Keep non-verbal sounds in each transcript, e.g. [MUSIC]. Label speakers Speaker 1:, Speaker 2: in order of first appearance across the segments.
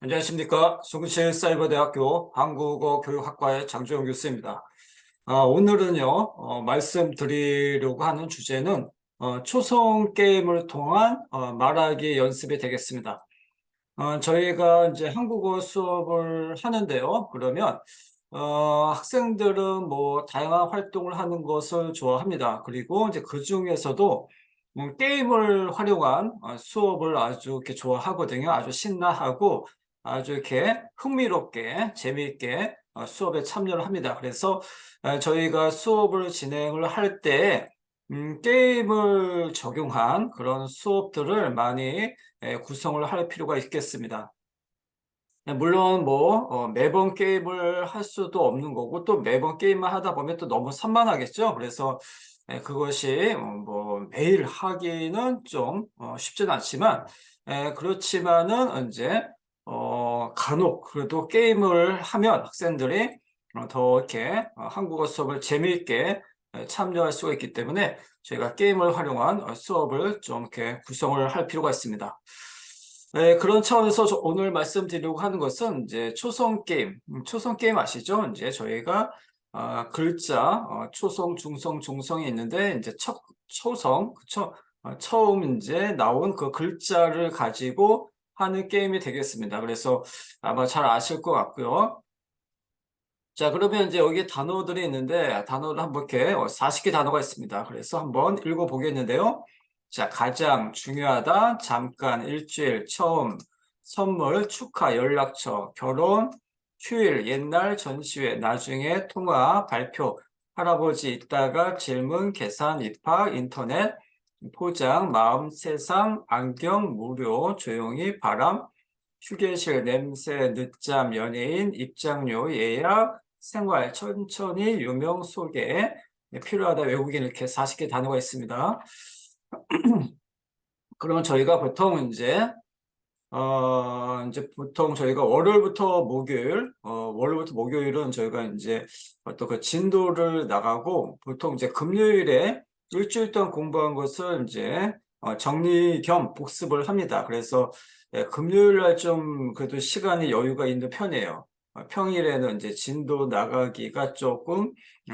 Speaker 1: 안녕하십니까. 수구실 사이버대학교 한국어 교육학과의 장주영 교수입니다. 아, 오늘은요, 어, 말씀드리려고 하는 주제는 어, 초성 게임을 통한 어, 말하기 연습이 되겠습니다. 어, 저희가 이제 한국어 수업을 하는데요. 그러면 어, 학생들은 뭐 다양한 활동을 하는 것을 좋아합니다. 그리고 이제 그 중에서도 뭐 게임을 활용한 어, 수업을 아주 이렇게 좋아하거든요. 아주 신나하고 아주 이렇게 흥미롭게 재미있게 어, 수업에 참여를 합니다. 그래서 어, 저희가 수업을 진행을 할때 음, 게임을 적용한 그런 수업들을 많이 에, 구성을 할 필요가 있겠습니다. 네, 물론 뭐 어, 매번 게임을 할 수도 없는 거고 또 매번 게임을 하다 보면 또 너무 산만하겠죠. 그래서 에, 그것이 어, 뭐 매일 하기는 좀 어, 쉽지는 않지만 에, 그렇지만은 이제 어, 간혹 그래도 게임을 하면 학생들이 어, 더 이렇게 어, 한국어 수업을 재미있게 에, 참여할 수가 있기 때문에 저희가 게임을 활용한 어, 수업을 좀 이렇게 구성을 할 필요가 있습니다. 네, 그런 차원에서 저 오늘 말씀드리려고 하는 것은 이제 초성 게임, 음, 초성 게임 아시죠? 이제 저희가 아, 글자 어, 초성, 중성, 중성이 있는데 이제 첫 초성, 그쵸? 어, 처음 이제 나온 그 글자를 가지고 하는 게임이 되겠습니다. 그래서 아마 잘 아실 것 같고요. 자, 그러면 이제 여기 단어들이 있는데 단어를 한번 이렇게 40개 단어가 있습니다. 그래서 한번 읽어보겠는데요. 자, 가장 중요하다, 잠깐, 일주일, 처음, 선물, 축하, 연락처, 결혼, 휴일, 옛날, 전시회, 나중에, 통화, 발표, 할아버지 있다가 질문, 계산, 입학, 인터넷, 포장, 마음, 세상, 안경, 무료, 조용히, 바람, 휴게실, 냄새, 늦잠, 연예인, 입장료, 예약, 생활, 천천히, 유명, 소개, 네, 필요하다, 외국인 이렇게 40개 단어가 있습니다. [CLEARS THROAT] 그러면 저희가 보통 이제 어 이제 보통 저희가 월요일부터 목요일 어 월요일부터 목요일은 저희가 이제 어떤 그 진도를 나가고 보통 이제 금요일에 일주일 동안 공부한 것을 이제 어 정리 겸 복습을 합니다. 그래서 예, 금요일 날 좀 그래도 시간이 여유가 있는 편이에요. 어, 평일에는 이제 진도 나가기가 조금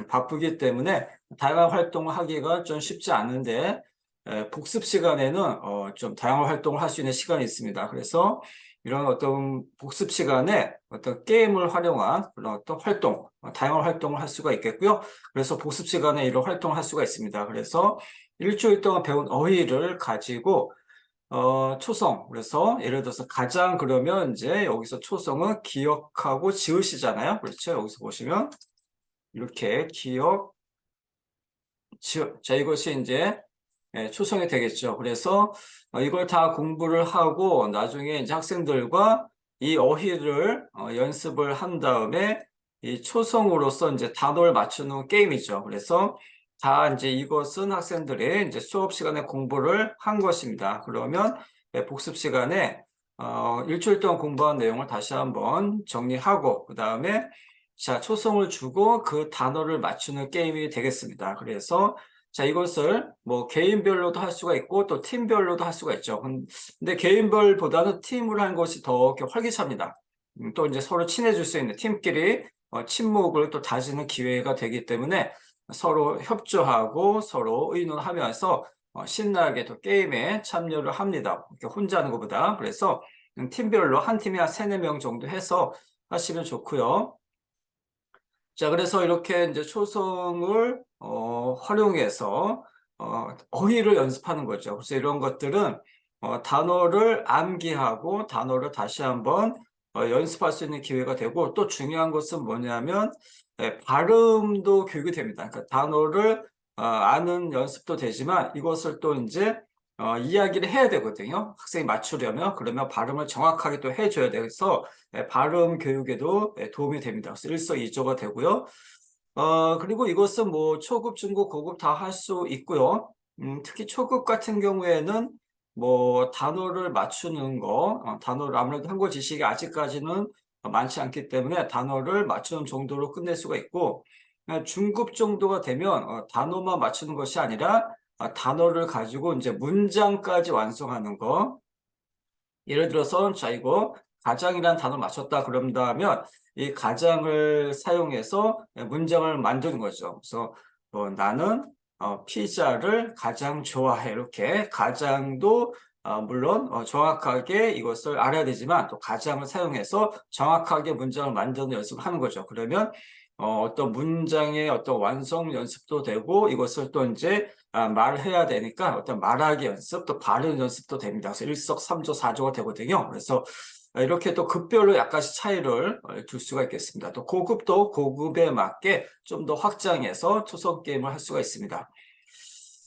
Speaker 1: 바쁘기 때문에 다양한 활동을 하기가 좀 쉽지 않은데 에, 복습 시간에는 어, 좀 다양한 활동을 할 수 있는 시간이 있습니다. 그래서 이런 어떤 복습 시간에 어떤 게임을 활용한 그런 어떤 활동, 어, 다양한 활동을 할 수가 있겠고요. 그래서 복습 시간에 이런 활동을 할 수가 있습니다. 그래서 일주일 동안 배운 어휘를 가지고 어, 초성. 그래서 예를 들어서 가장 그러면 이제 여기서 초성은 기억하고 지으시잖아요. 그렇죠? 여기서 보시면 이렇게 기억, 지읒. 자, 이것이 이제 예, 초성이 되겠죠. 그래서 어, 이걸 다 공부를 하고 나중에 이제 학생들과 이 어휘를 어, 연습을 한 다음에 이 초성으로서 이제 단어를 맞추는 게임이죠. 그래서 다 이제 이것은 학생들이 이제 수업 시간에 공부를 한 것입니다. 그러면 예, 복습 시간에 어, 일주일 동안 공부한 내용을 다시 한번 정리하고 그 다음에 자 초성을 주고 그 단어를 맞추는 게임이 되겠습니다. 그래서 자, 이것을 뭐 개인별로도 할 수가 있고 또 팀별로도 할 수가 있죠. 근데 개인별보다는 팀으로 하는 것이 더 이렇게 활기찹니다. 음, 또 이제 서로 친해질 수 있는 팀끼리 어, 친목을 또 다지는 기회가 되기 때문에 서로 협조하고 서로 의논하면서 어, 신나게 또 게임에 참여를 합니다. 이렇게 혼자 하는 것보다. 그래서 음, 팀별로 한 팀에 한 세네 명 정도 해서 하시면 좋고요. 자, 그래서 이렇게 이제 초성을 어, 활용해서 어, 어휘를 연습하는 거죠. 그래서 이런 것들은 어, 단어를 암기하고 단어를 다시 한번 어, 연습할 수 있는 기회가 되고 또 중요한 것은 뭐냐면 예, 발음도 교육이 됩니다. 그러니까 단어를 어, 아는 연습도 되지만 이것을 또 이제 어, 이야기를 해야 되거든요. 학생이 맞추려면 그러면 발음을 정확하게 또 해줘야 돼서 예, 발음 교육에도 예, 도움이 됩니다. 그래서 일석이조가 되고요. 어, 그리고 이것은 뭐 초급, 중급, 고급 다 할 수 있고요. 음, 특히 초급 같은 경우에는 뭐 단어를 맞추는 거, 어, 단어를 아무래도 한국 지식이 아직까지는 많지 않기 때문에 단어를 맞추는 정도로 끝낼 수가 있고 어, 중급 정도가 되면 어, 단어만 맞추는 것이 아니라 아, 단어를 가지고 이제 문장까지 완성하는 거. 예를 들어서 자 이거 가장이라는 단어를 맞췄다 그런다면 이 가장을 사용해서 문장을 만드는 거죠. 그래서 어, 나는 어, 피자를 가장 좋아해. 이렇게 가장도 어, 물론 어, 정확하게 이것을 알아야 되지만 또 가장을 사용해서 정확하게 문장을 만드는 연습을 하는 거죠. 그러면 어, 어떤 문장의 어떤 완성 연습도 되고 이것을 또 이제 아, 말해야 되니까 어떤 말하기 연습 또 발음 연습도 됩니다. 그래서 일석삼조 사조가 되거든요. 그래서 이렇게 또 급별로 약간씩 차이를 어, 둘 수가 있겠습니다. 또 고급도 고급에 맞게 좀 더 확장해서 초성 게임을 할 수가 있습니다.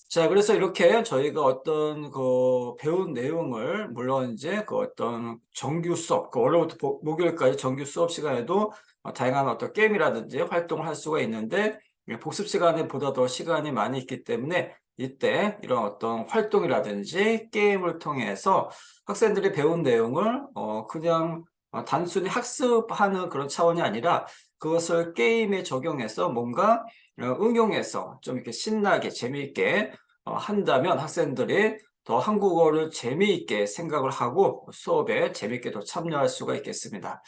Speaker 1: 자, 그래서 이렇게 저희가 어떤 그 배운 내용을 물론 이제 그 어떤 정규 수업, 그 월요일부터 복- 목요일까지 정규 수업 시간에도 어, 다양한 어떤 게임이라든지 활동을 할 수가 있는데 예, 복습 시간에 보다 더 시간이 많이 있기 때문에 이때 이런 어떤 활동이라든지 게임을 통해서 학생들이 배운 내용을 어 그냥 어, 단순히 학습하는 그런 차원이 아니라 그것을 게임에 적용해서 뭔가 어, 응용해서 좀 이렇게 신나게 재미있게 어, 한다면 학생들이 더 한국어를 재미있게 생각을 하고 수업에 재미있게 더 참여할 수가 있겠습니다.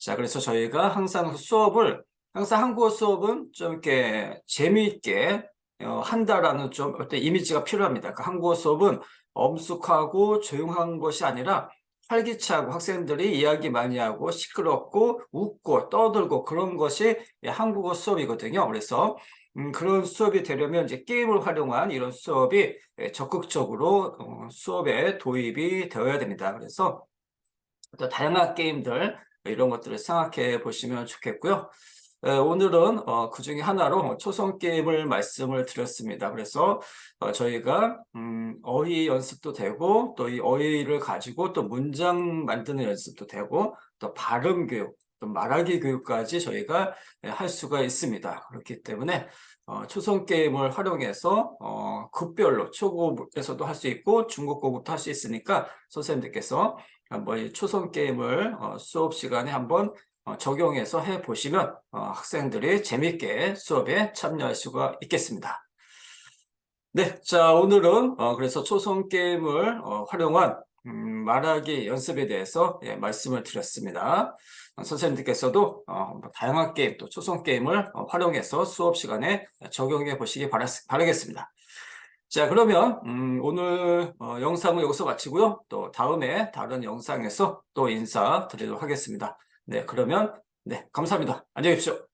Speaker 1: 자, 그래서 저희가 항상 그 수업을 항상 한국어 수업은 좀 이렇게 재미있게 어, 한다라는 좀 어떤 이미지가 필요합니다. 그 한국어 수업은 엄숙하고 조용한 것이 아니라 활기차고 학생들이 이야기 많이 하고 시끄럽고 웃고 떠들고 그런 것이 한국어 수업이거든요. 그래서 음, 그런 수업이 되려면 이제 게임을 활용한 이런 수업이 예, 적극적으로 어, 수업에 도입이 되어야 됩니다. 그래서 어떤 다양한 게임들 이런 것들을 생각해 보시면 좋겠고요. 에, 오늘은 어, 그 중에 하나로 초성 게임을 말씀을 드렸습니다. 그래서 어, 저희가 음, 어휘 연습도 되고 또 이 어휘를 가지고 또 문장 만드는 연습도 되고 또 발음 교육, 또 말하기 교육까지 저희가 예, 할 수가 있습니다. 그렇기 때문에 어, 초성 게임을 활용해서 어, 급별로 초급에서도 할 수 있고 중급고급도 할수 있으니까 선생님들께서 한번 이 초성 게임을 어, 수업 시간에 한번 어, 적용해서 해 보시면 어, 학생들이 재밌게 수업에 참여할 수가 있겠습니다. 네, 자 오늘은 어, 그래서 초성 게임을 어, 활용한 음, 말하기 연습에 대해서 예, 말씀을 드렸습니다. 어, 선생님들께서도 어, 뭐 다양한 게임 또 초성 게임을 어, 활용해서 수업 시간에 적용해 보시기 바라, 바라겠습니다. 자, 그러면 음, 오늘 어, 영상을 여기서 마치고요. 또 다음에 다른 영상에서 또 인사드리도록 하겠습니다. 네, 그러면 네, 감사합니다. 안녕히 계십시오.